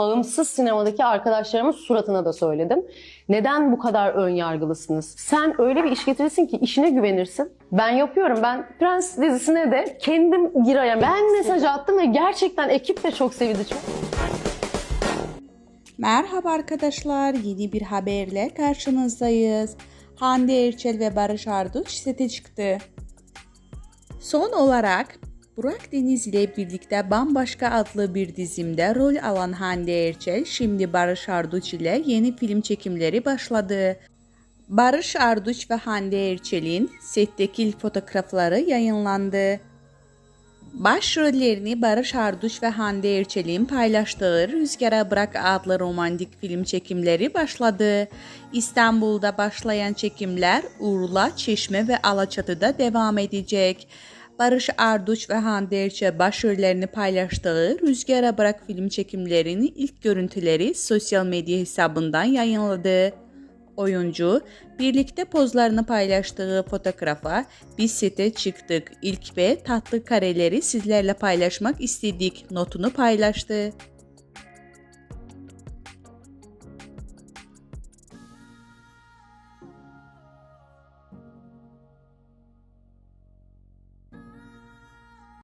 Bağımsız sinemadaki arkadaşlarımın suratına da söyledim. Neden bu kadar ön yargılısınız? Sen öyle bir iş getirirsin ki işine güvenirsin. Ben yapıyorum. Ben Prens dizisine de kendim Giray'a ben mesaj attım ve gerçekten ekip de çok sevdi. Çok Merhaba arkadaşlar, yeni bir haberle karşınızdayız. Hande Erçel ve Barış Arduç sete çıktı. Son olarak Burak Deniz ile birlikte Bambaşka adlı bir dizimde rol alan Hande Erçel şimdi Barış Arduç ile yeni film çekimleri başladı. Barış Arduç ve Hande Erçel'in setteki ilk fotoğrafları yayınlandı. Başrollerini Barış Arduç ve Hande Erçel'in paylaştığı Rüzgara Bırak adlı romantik film çekimleri başladı. İstanbul'da başlayan çekimler Urla, Çeşme ve Alaçatı'da devam edecek. Barış Arduç ve Hande Erçel başrollerini paylaştığı Rüzgara Bırak film çekimlerinin ilk görüntüleri sosyal medya hesabından yayınladı. Oyuncu birlikte pozlarını paylaştığı fotoğrafa biz sete çıktık ilk ve tatlı kareleri sizlerle paylaşmak istedik notunu paylaştı.